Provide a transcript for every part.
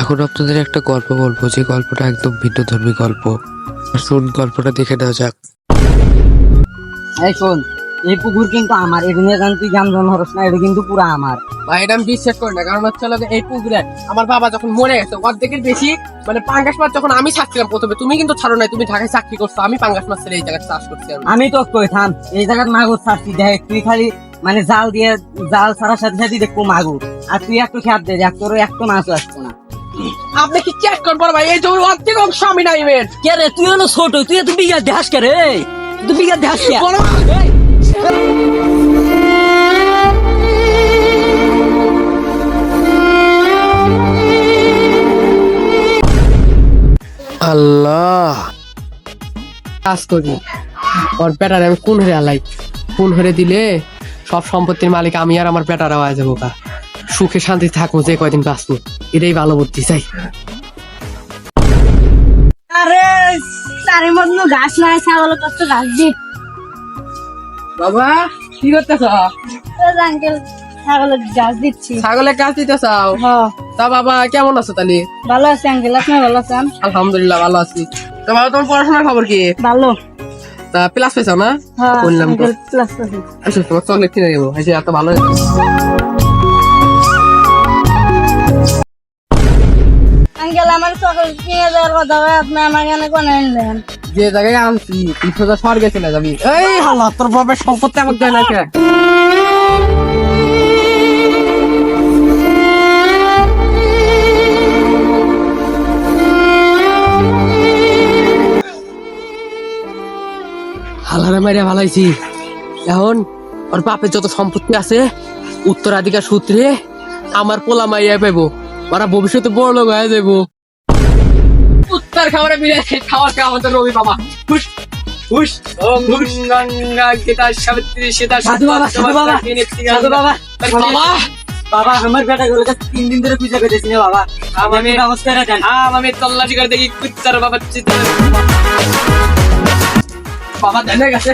এখন আপনাদের একটা গল্প বলব, যে গল্পটা একদম ভিন্ন ধর্মী গল্প শুন গল্পটা দেখে নেওয়া যাক। এই শোন, এই পুকুর কিন্তু আমার এটা নিয়ে জান তুই জ্ঞান জন হরস না এটা কিন্তু পুরো আমার। ভাই এটা আমি বিশ্বাস করি না কারণ হচ্ছে এই পুকুরে আমার বাবা যখন মরে গেছে অর্ধেকের বেশি মানে পাঙ্গাস মাছ যখন আমি ছাড়ছিলাম প্রথমে তুমি কিন্তু ছাড়ো নাই তুমি ঢাকায় চাকরি করছ আমি পাঙ্গাস মাছ ছেড়ে এই জায়গায় চাষ করছি আমি। তো কই থাম এই জায়গার মাগুর ছাড়ছি দেখ তুই খালি মানে জাল দিয়ে জাল ছাড়ার সাথে সাথে দেখব মাগুর। আর তুই একটু খেয়াল দে দেখ তোর একটু মাছ আসতো না। আপনি কি চেক করব ভাই? এই জমির অর্ধেক অংশ আমি নাইবেন কে রে তুই হলো ছোট তুই এত বিঘা দেখাস কে রে? তুই বিঘা দেখাস কে? কাজ করি। ওর বেটারে আমি কোন হরে আলাই কোন হরে দিলে সব সম্পত্তির মালিক আমি আর আমার বেটারা হয়ে যাব কা সুখে শান্তি থাকব যে কয়দিন বাঁচবো। এটাই ভালো বুদ্ধি চাই আরে তারের মধ্যে ঘাস নাই ছাগল কত ঘাস দি। বাবা কি করতেছ? আঙ্কেল ছাগলের ঘাস দিচ্ছি। ছাগলের কাজ দিতে চাও তা বাবা কেমন আছো তাহলে? ভালো আছে আঙ্কেল আপনি ভালো আছেন? আলহামদুলিল্লাহ ভালো আছি। তো বাবা তোমার পড়াশোনার খবর কি? ভালো। তা প্লাস পেয়েছ না? হ্যাঁ বললাম তো? প্লাস আছে আচ্ছা তোমার চকলেট কিনে দেবো এই যে এত ভালো আঙ্কেল আমার চকলেট কিনে দেওয়ার কথা হয় আপনি আমার কেন কোন আনলেন যে জায়গায় আনছি তুই সোজা স্বর্গে চলে যাবি। এই হাল্লা তোর বাবার সম্পত্তি আমাকে দেয় না হালারে মেরে ভালাইছি এখন ওর বাপের যত সম্পত্তি আছে উত্তরাধিকার সূত্রে আমার পোলা মাইয়া পাইবো। ওরা ভবিষ্যতে বড় লোক হয়ে যাব উত্তর খাবারে বিরিয়ানি খাওয়া খাওয়া আমাদের রবি বাবা? হুশ হুশ ওম গঙ্গা গীতা সাবিত্রী সীতা সাধু বাবা, সাধু বাবা, সাধু বাবা, বাবা বাবা। আমার বেটা গুলো তিন দিন ধরে পূজা করতেছি না বাবা। আমি আম তল্লাশি করে দেখি কুত্তার বাবা চিত্র বাবা জানে গেছে।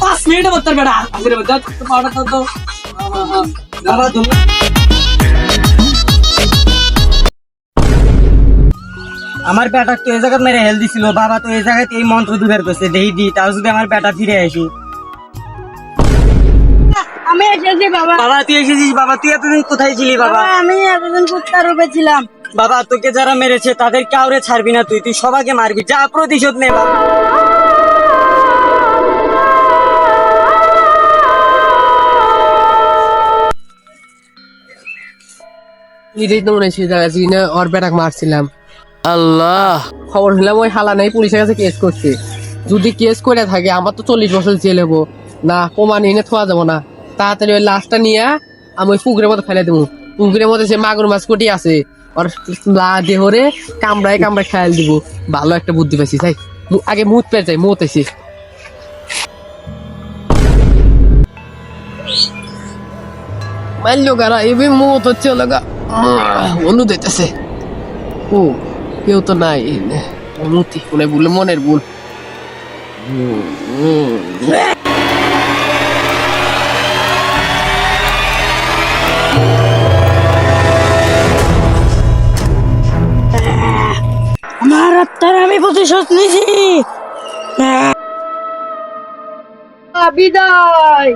পাঁচ আমার বেটা তো এই জায়গা মেরে হেলদি ছিল বাবা তো এই জায়গাতে এই মন্ত্র দুবার করছে দেই দি, তাও যদি আমার বেটা ফিরে আসি। আমি এসেছি বাবা। বাবা তুই এসেছিস বাবা। তুই এতদিন কোথায় ছিলি বাবা? আমি এতদিন কুত্তার রূপে ছিলাম। বাবা তোকে যারা মেরেছে তাদের কাউরে ছাড়বি না তুই। তুই সবাইকে মারবি। যা প্রতিশোধ নে বাবা। এটাই তো মনে জায়গা চিনে ওর বেটাক মারছিলাম। আল্লাহ। খবর শুনলাম ওই হালা নেই পুলিশের কাছে কেস করছে। যদি কেস করে থাকে আমার তো চল্লিশ বছর জেল হব না প্রমাণ এনে থোয়া যাব না। তাড়াতাড়ি ওই লাশটা নিয়ে আমি ওই পুকুরের মধ্যে ফেলে দেবো। পুকুরের মধ্যে যে মাগুর মাছ কোটি আছে, ওর লা দেহরে কামড়ায় কামড়ায় খেয়াল দিব। ভালো একটা বুদ্ধি পাইছি তাই আগে মুত পেয়ে যাই, মুত মাইলো গারা এবে মুত হচ্ছে লগা ও, কেউ তো নাই। মুতি মনে ভুল মনের ভুল। আমার প্রতিশোধ নিছি। বিদায়।